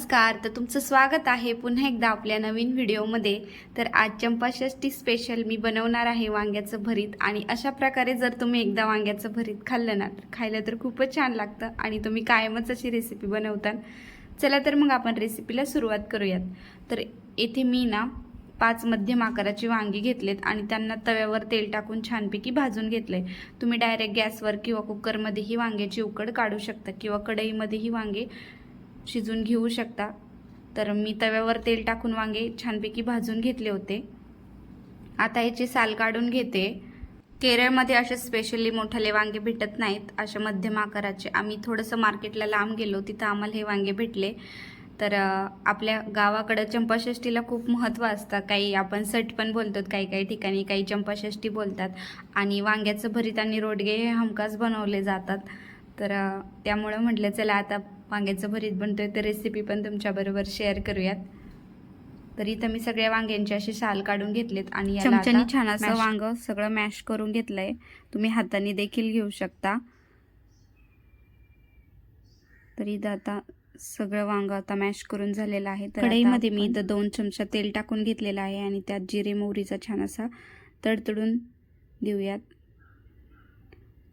नमस्कार तर तुमचं स्वागत आहे पुन्हा एकदा आपल्या नवीन व्हिडिओमध्ये. तर आज चंपाषष्टी स्पेशल मी बनवणार आहे वांग्याचं भरीत आणि अशा प्रकारे जर तुम्ही एकदा वांग्याचं भरीत खाल्लं ना तर खायला तर खूपच छान लागतं आणि तुम्ही कायमच अशी रेसिपी बनवता चला तर मग आपण रेसिपीला सुरुवात करूयात. तर येथे मी ना पाच मध्यम आकाराची वांगी घेतलेत आणि त्यांना तव्यावर तेल टाकून छानपैकी भाजून घेतले तुम्ही डायरेक्ट गॅसवर किंवा कुकरमध्येही वांग्याची उकड काढू शकता किंवा कढईमध्येही वांगे शिजून घेऊ शकता. तर मी तव्यावर तेल टाकून वांगे छानपैकी भाजून घेतले होते. आता याची साल काढून घेते. केरळमध्ये असे स्पेशली मोठाले वांगे भेटत नाहीत. असे मध्यम आकाराचे. आम्ही थोडंसं मार्केटला लांब गेलो. तिथं आम्हाला हे वांगे भेटले. तर आपल्या गावाकडं चंपाषष्ठीला खूप महत्त्व असतं. काही आपण सट पण बोलतो काही काही ठिकाणी काही चंपाषष्ठी बोलतात. आणि वांग्याचं भरीत आणि रोडगे हे हमखास बनवले जातात. तर त्यामुळं म्हटलं चला आता वांग्याचं भरीत बनतोय तर रेसिपी पण तुमच्याबरोबर शेअर करूयात. तर इथं मी सगळ्या वांग्यांची अशी साल काढून घेतलेत आणि चमच्यानी छान असं वांग सगळं मॅश करून घेतलंय. तुम्ही हाताने देखील घेऊ शकता. तर इथं आता सगळं वांग आता मॅश करून झालेलं आहे. तर कढईमध्ये मी इथं दोन चमचा तेल टाकून घेतलेलं आहे आणि त्यात जिरे मोहरीचा छान असा तडतडून देऊयात.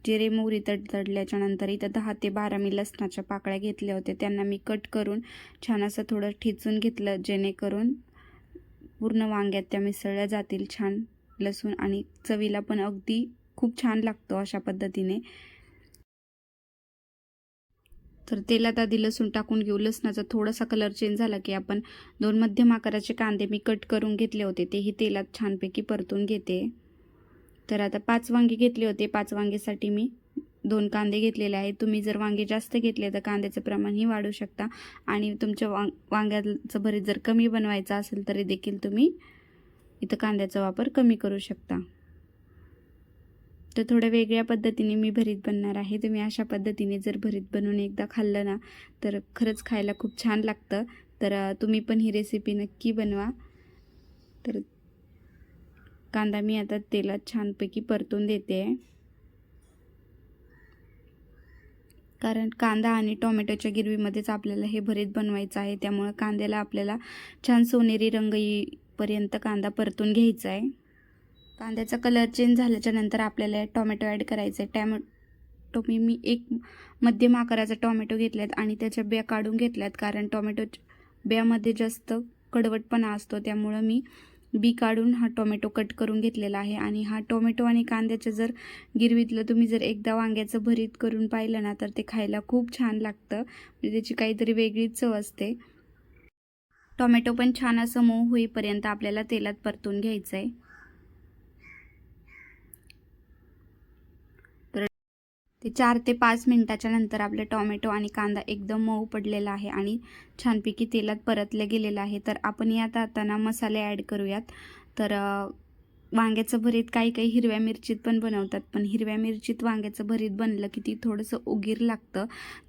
जिरे मोहरी तडतडल्याच्या नंतर इथं दहा ते बारा मी लसणाच्या पाकळ्या घेतल्या होत्या. त्यांना मी कट करून छान असं थोडं ठेचून घेतलं जेणेकरून पूर्ण वांग्यात त्या मिसळल्या जातील छान लसूण आणि चवीला पण अगदी खूप छान लागतो अशा पद्धतीने. तर तेलात आधी लसूण टाकून घेऊ. लसणाचा थोडासा कलर चेंज झाला की आपण दोन मध्यम आकाराचे कांदे मी कट करून घेतले होते. तेही तेलात छानपैकी परतून घेते. तर आता पाच वांगे घेतले होते. पाच वांगेसाठी मी दोन कांदे घेतलेले आहेत. तुम्ही जर वांगे जास्त घेतले तर कांद्याचं प्रमाणही वाढू शकता. आणि तुमच्या वांग वांग्याचं भरीत जर कमी बनवायचं असेल तरी देखील तुम्ही इथं कांद्याचा वापर कमी करू शकता. तर थोड्या वेगळ्या पद्धतीने मी भरीत बनणार आहे. तुम्ही अशा पद्धतीने जर भरीत बनवून एकदा खाल्लं ना तर खरंच खायला खूप छान लागतं. तर तुम्ही पण ही रेसिपी नक्की बनवा. तर कांदा मी आता तेलात छानपैकी परतून देते. कारण कांदा आणि टोमॅटोच्या गिरवीमध्येच आपल्याला हे भरीत बनवायचं आहे. त्यामुळं कांद्याला आपल्याला छान सोनेरी रंग येईपर्यंत कांदा परतून घ्यायचा आहे. कांद्याचा कलर चेंज झाल्याच्यानंतर आपल्याला टोमॅटो ॲड करायचं आहे टॅमॅटो मी मी एक मध्यम आकाराचा टोमॅटो घेतल्यात आणि त्याच्या बिया काढून घेतल्यात. कारण टोमॅटो बियामध्ये जास्त कडवटपणा असतो. त्यामुळं मी बी काढून हा टोमॅटो कट करून घेतलेला आहे. आणि हा टोमॅटो आणि कांद्याचं जर गिरवीतलं तुम्ही जर एकदा वांग्याचं भरीत करून पाहिलं ना तर ते खायला खूप छान लागतं. म्हणजे त्याची काहीतरी वेगळीच चव असते. टोमॅटो पण छान असं मऊ होईपर्यंत आपल्याला तेलात परतून घ्यायचं आहे तर ते चार ते पाच मिनटाच्या नंतर आपले टॉमॅटो आणि कांदा एकदम मऊ पडलेला आहे आणि छानपैकी तेलात परतले गेलेलं आहे. तर आपण यात आता मसाले ॲड करूयात. तर वांग्याचं भरीत काही काही हिरव्या मिरचीत पण बनवतात पण हिरव्या मिरचीत वांग्याचं भरीत बनलं की ती थोडंसं उगीर लागतं.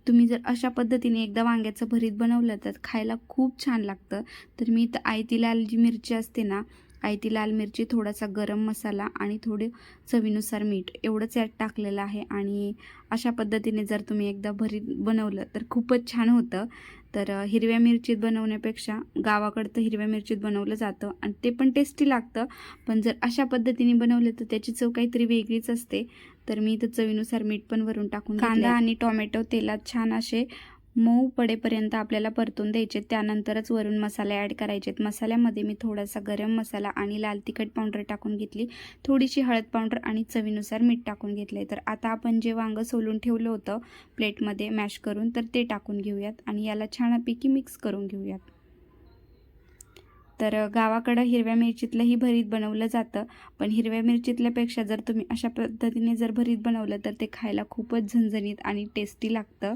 तुम्ही जर अशा पद्धतीने एकदा वांग्याचं भरीत बनवलं तर खायला खूप छान लागतं. तर मी इथं आईतीला जी मिरची असते ना आयती लाल मिरची थोडासा गरम मसाला आणि थोडे चवीनुसार मीठ. एवढंच यात टाकलेलं आहे आणि अशा पद्धतीने जर तुम्ही एकदा भरीत बनवलं तर खूपच छान होतं. तर हिरव्या मिरचीत बनवण्यापेक्षा गावाकडं तर हिरव्या मिरचीत बनवलं जातं आणि ते पण टेस्टी लागतं. पण जर अशा पद्धतीने बनवलं तर त्याची चव काहीतरी वेगळीच असते. तर मी इथं चवीनुसार मीठ पण वरून टाकून कांदा आणि टोमॅटो तेलात छान असे मऊ पडेपर्यंत आपल्याला परतून द्यायचे. त्यानंतरच वरून मसाले ॲड करायचे मसाल्यामध्ये मी थोडासा गरम मसाला आणि लाल तिखट पावडर टाकून घेतली. थोडीशी हळद पावडर आणि चवीनुसार मीठ टाकून घेतले तर आता आपण जे वांगं सोलून ठेवलं होतं प्लेटमध्ये मॅश करून तर ते टाकून घेऊयात आणि याला छानपैकी मिक्स करून घेऊयात. तर गावाकडं हिरव्या मिरचीतलंही भरीत बनवलं जातं. पण हिरव्या मिरचीतल्यापेक्षा जर तुम्ही अशा पद्धतीने जर भरीत बनवलं तर ते खायला खूपच झणझणीत आणि टेस्टी लागतं.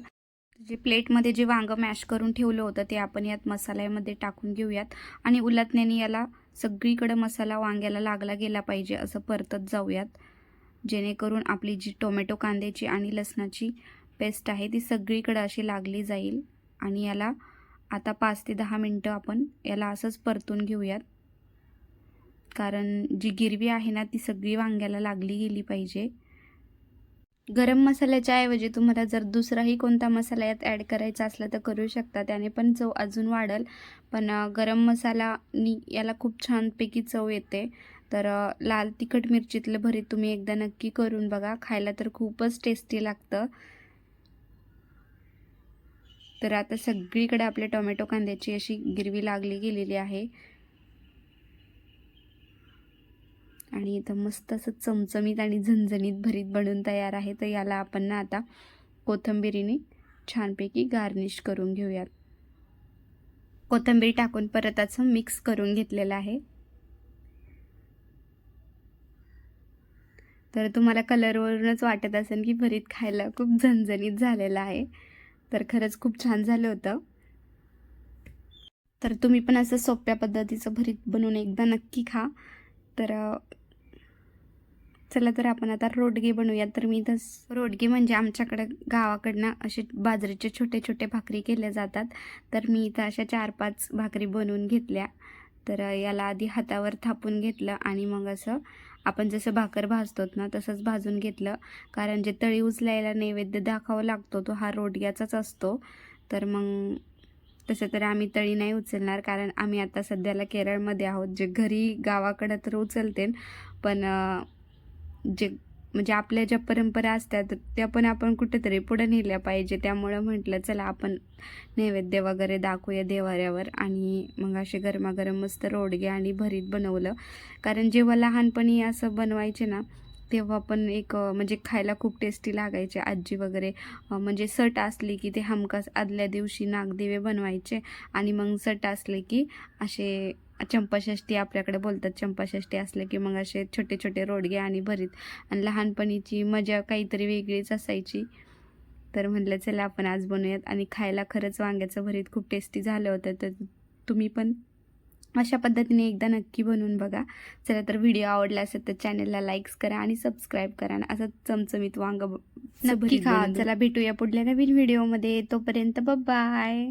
जे प्लेटमध्ये जे वांगं मॅश करून ठेवलं होतं ते आपण यात मसाल्यामध्ये टाकून घेऊयात. आणि उलटण्याने याला सगळीकडं मसाला वांग्याला लागला गेला पाहिजे असं परतत जाऊयात. जेणेकरून आपली जी टोमॅटो कांद्याची आणि लसणाची पेस्ट आहे ती सगळीकडं अशी लागली जाईल. आणि याला आता पाच ते दहा मिनटं आपण याला असंच परतून घेऊयात. कारण जी गिरवी आहे ना ती सगळी वांग्याला लागली गेली पाहिजे. गरम मसाल्याच्या ऐवजी तुम्हाला जर दुसराही कोणता मसाला यात ॲड करायचा असला तर करू शकता. त्याने पण चव अजून वाढेल. पण गरम मसालानी याला खूप छानपैकी चव येते. तर लाल तिखट मिरचीतलं भरीत तुम्ही एकदा नक्की करून बघा. खायला तर खूपच टेस्टी लागतं. तर आता सगळीकडे आपल्या टोमॅटो कांद्याची अशी गिरवी लागली गेलेली आहे. आणि इथं मस्त असं चमचमीत आणि झणझणीत भरीत बनून तयार आहे. तर याला आपण ना आता कोथिंबिरीने छानपैकी गार्निश करून घेऊयात. कोथिंबीर टाकून परत असं मिक्स करून घेतलेलं आहे. तर तुम्हाला कलरवरूनच वाटत असेल की भरीत खायला खूप झणझणीत झालेलं आहे. तर खरंच खूप छान झालं होतं. तर तुम्ही पण असं सोप्या पद्धतीचं भरीत बनवून एकदा नक्की खा. तर चला तर आपण आता रोडगे बनवूयात. तर मी इथं स- रोडगे म्हणजे आमच्याकडं गावाकडनं असे बाजरीचे छोटे छोटे भाकरी केल्या जातात. तर मी इथं अशा चार पाच भाकरी बनवून घेतल्या. तर याला आधी हातावर थापून घेतलं आणि मग असं आपण जसं भाकर भाजतो ना तसंच भाजून घेतलं. कारण जे तळी उचलायला नैवेद्य दाखवावा लागतो तो हा रोडग्याचाच असतो. तर मग तसं तर आम्ही तळी नाही उचलणार कारण आम्ही आता सध्याला केरळमध्ये आहोत. जे घरी गावाकडं तर उचलते पण जे म्हणजे आपल्या ज्या परंपरा असतात त्या पण आपण कुठेतरी पुढे नेल्या पाहिजे. त्यामुळं म्हटलं चला आपण नैवेद्य वगैरे दाखवूया देवाऱ्यावर आणि मग असे गरमागरम मस्त रोडगे आणि भरीत बनवलं. कारण जेव्हा लहानपणी असं बनवायचे ना तेव्हा पण एक म्हणजे खायला खूप टेस्टी लागायचे आजी वगैरे. म्हणजे सट असली की ते हमखास आदल्या दिवशी नागदिवे बनवायचे आणि मग सट असले की असे चंपाषष्ठी आपल्याकडे बोलतात. चंपाषष्ठी असले की मग असे छोटे छोटे रोडगे आणि भरीत आणि लहानपणीची मजा काहीतरी वेगळीच असायची. तर म्हटलं चला आपण आज बनवूयात. आणि खायला खरंच वांग्याचं भरीत खूप टेस्टी झालं होतं. तर तुम्ही पण अशा पद्धतीने एकदा नक्की बनवून बघा. चला तर व्हिडिओ आवडला असेल तर चॅनलला लाईक्स करा आणि सबस्क्राईब करा आणि असं चमचमीत वांग नक्की खा. चला भेटूया पुढल्या नवीन व्हिडिओमध्ये. तोपर्यंत बाय